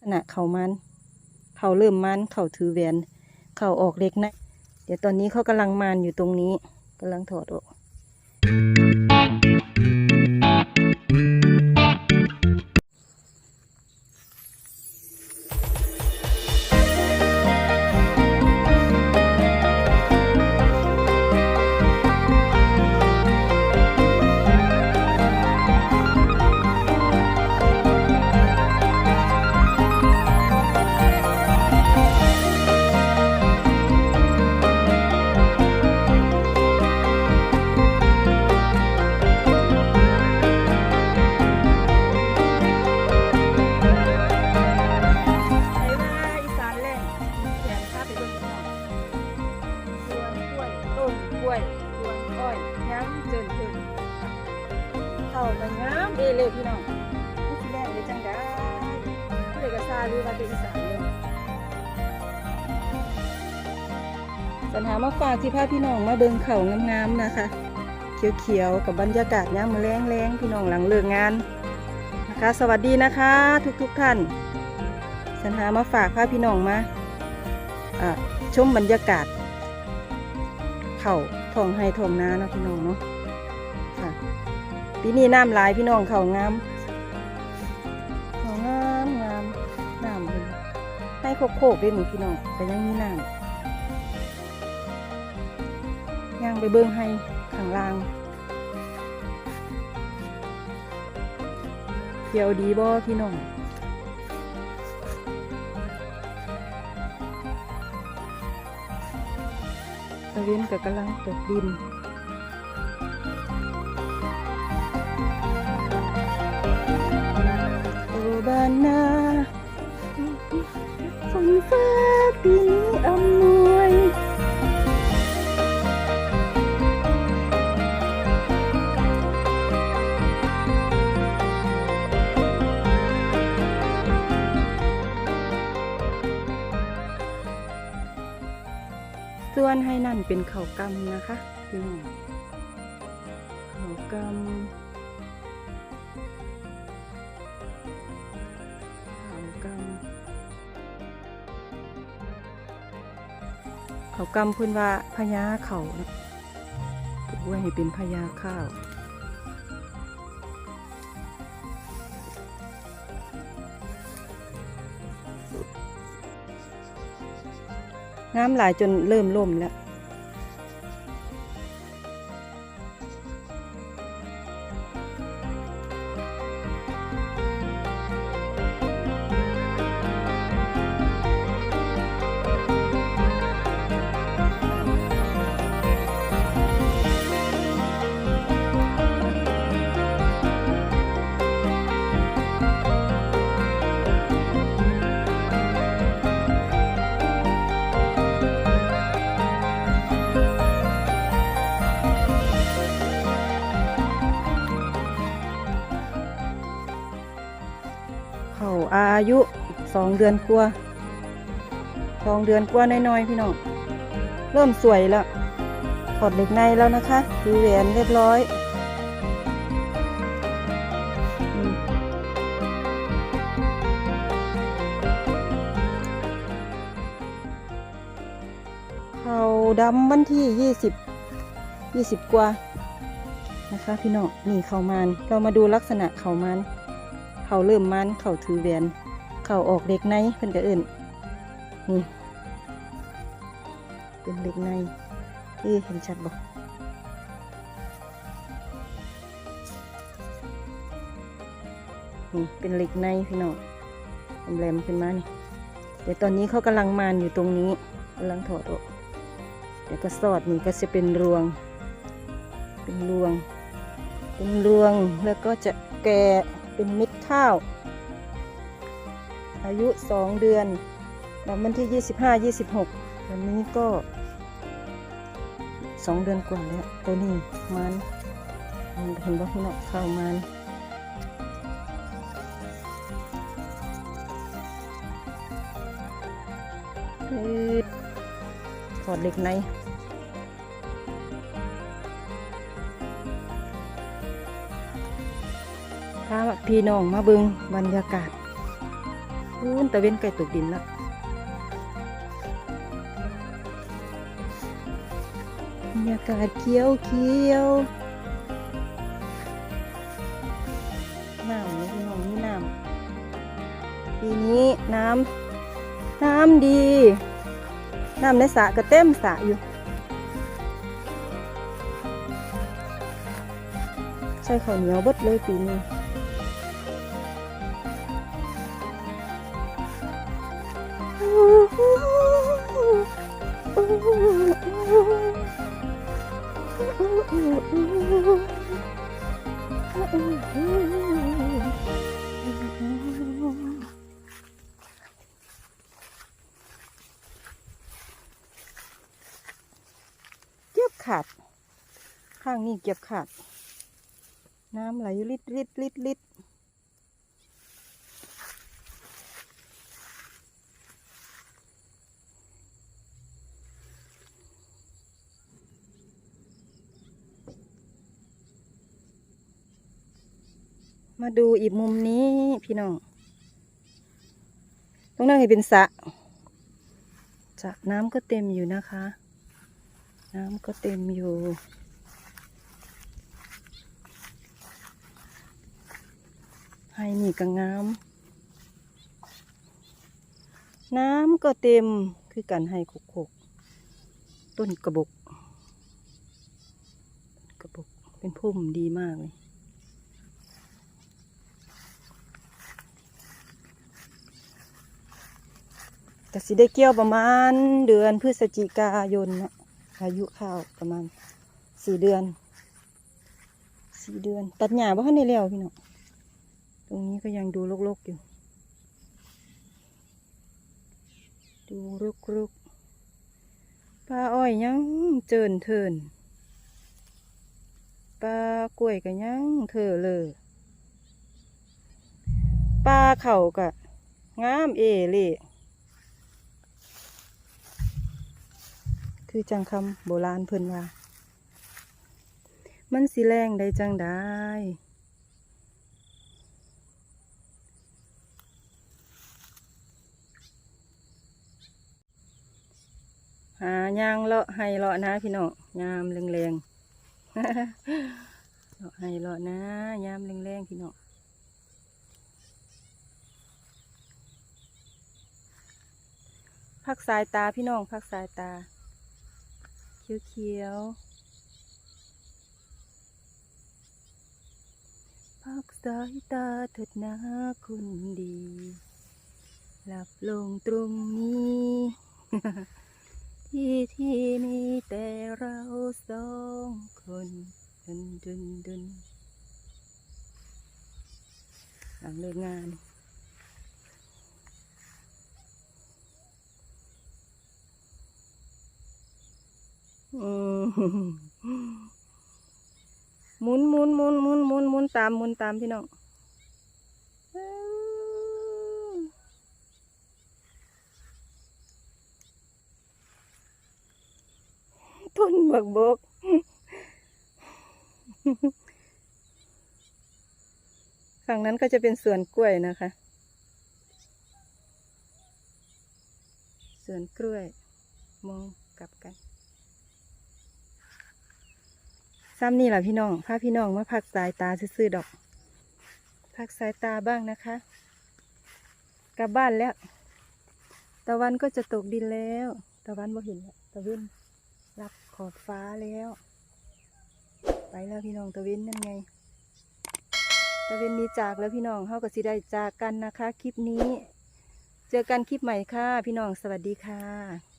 ขณะเขามันเขาเริ่มมันเขาถือแหวนเขาออกเล็กนะ เดี๋ยวตอนนี้เขากำลังมานอยู่ตรงนี้กำลังถอดออก ต้นกล้วยสวนอ้อยยังเจินเจินเข้ามันงามเอเลยพี่น้องนี่สิแรงเลยจังได้ผู้ใดก็ทราบรู้ว่าเป็นอีสานเลยปัญหามาฝากที่พาพี่น้องมาเบิ่งเขางามๆนะคะ เขียวๆกับบรรยากาศยามมื้อแรงๆพี่น้องหลังเลิกงานนะคะ สวัสดีนะคะทุกๆท่านฉันหามาฝากพาพี่น้องมาอ่าชมบรรยากาศ ขาทองไฮทองนานาะพี่น้องเนาะค่ะปีนี้น้ำลายพี่น้องเขางามเขางามงามน้ำเป็นให้โคกโคกด้วยหนูพี่น้องแต่ยังมีน้ำย่างไปเบิ้งให้ข้างล่างเขียวดีบ่พี่น้อง ตะเวนก็กำลังตกดิน ส่วนให้นั่นเป็นเขาวกำนะคะพี่น้องเขาวกำเขาวกำเขาวกำเพื่นว่าพญาเขาด้วยให้เป็นพญาข้าว น้ำหลายจนเริ่มล่มแล้ว เขาอายุสองเดือนกว่าสองเดือนกว่าน้อยๆพี่น้องเริ่มสวยแล้วถอดเหล็กในแล้วนะคะดูแหวนเรียบร้อยเขาดำวันที่ยี่สิบยี่สิบกว่านะคะพี่น้องนี่เขามันเรามาดูลักษณะเขามัน เขาเริ่มมันเขาถือแหวนเขาออกเล็กในเพิ่นก็เอิ่นนี่เป็นเล็กในที่เห็นชัดบ่นี่เป็นเล็กในพี่น้องแหลมขึ้นมานี่เดี๋ยวตอนนี้เขากำลังมานอยู่ตรงนี้กำลังถอดออกเดี๋ยวก็สอดนี่ก็จะเป็นรวง เป็นรวง เป็นรวงแล้วก็จะแก่ เป็นเม็ดข้าว อายุสองเดือนวันที่ยี่สิบห้ายี่สิบหกวันนี้ก็สองเดือนกว่าแล้วตัวนี้มันเห็นว่าพี่น้องข้าวมันถอดเหล็กใน ถ้าพี่น้องมาเบิงบรรยากาศพูนตะเวนไก่ตกดินล้วบรรยากาศเขียวเขียวน้ำนี่พี่น้องนี่น้ำปีนี้น้ำน้ำดี น้ำในสระก็เต็มสระอยู่ใส่ข้าวเหนียวบดเลยปีนี้ ขาด ข้างนี้เก็บขาด น้ำไหลลิดลิดลิดลิดมาดูอีกมุมนี้พี่น้อง ตรงนั้นเห็นเป็นสระสระน้ำก็เต็มอยู่นะคะ น้ำก็เต็มอยู่ให้นี่ก็งาม น้ำก็เต็มคือกันให้ขกกต้นกระบก กระบกเป็นพุ่มดีมากเลยแต่สิได้เกี่ยวประมาณเดือนพฤศจิกายนนะ อายุข้าวประมาณสี่เดือนสี่เดือน ตัดหญ้าบ่ทันได้แล้วพี่น้องตรงนี้ก็ยังดูรกๆอยู่ ดูรกๆปลาอ้อยยังเจินเทินปลากล้วยก็ยังเธอเลยปลาเข่าก็งามเอเล่ คือจังคำโบราณเพิ่นว่า มันสิแรงได้จังได้หายางเลาะให้เลาะนะพี่น้องยามแรงๆเลาะให้เลาะนะยามแรงๆพี่น้องพักสายตาพี่น้องพักสายตา เขียวๆพักสายตาเถิดนะคุณดี หลับลงตรงนี้ ที่ที่มีแต่เราสองคนดุนดุนดุนหลังเลิกงาน หมุนหมุนหมุนหมุนหมุนหมุนตามหมุนตามพี่น้องอื้อต้นบักบกฝั่งนั้นก็จะเป็นสวนกล้วยนะคะสวนกล้วย มองกลับกัน ซ้ำนี่แหละพี่น้องพาพี่น้องมาพักสายตาซื่อๆดอก พักสายตาบ้างนะคะ กลับบ้านแล้ว ตะวันก็จะตกดินแล้ว ตะวันบ่เห็นตะเวนรับขอบฟ้าแล้ว ไปแล้วพี่น้องตะเวนนั่นไง ตะเวนนี้จากแล้วพี่น้องเขาก็สิได้จากกันนะคะ คลิปนี้ เจอกันคลิปใหม่ค่ะ พี่น้องสวัสดีค่ะ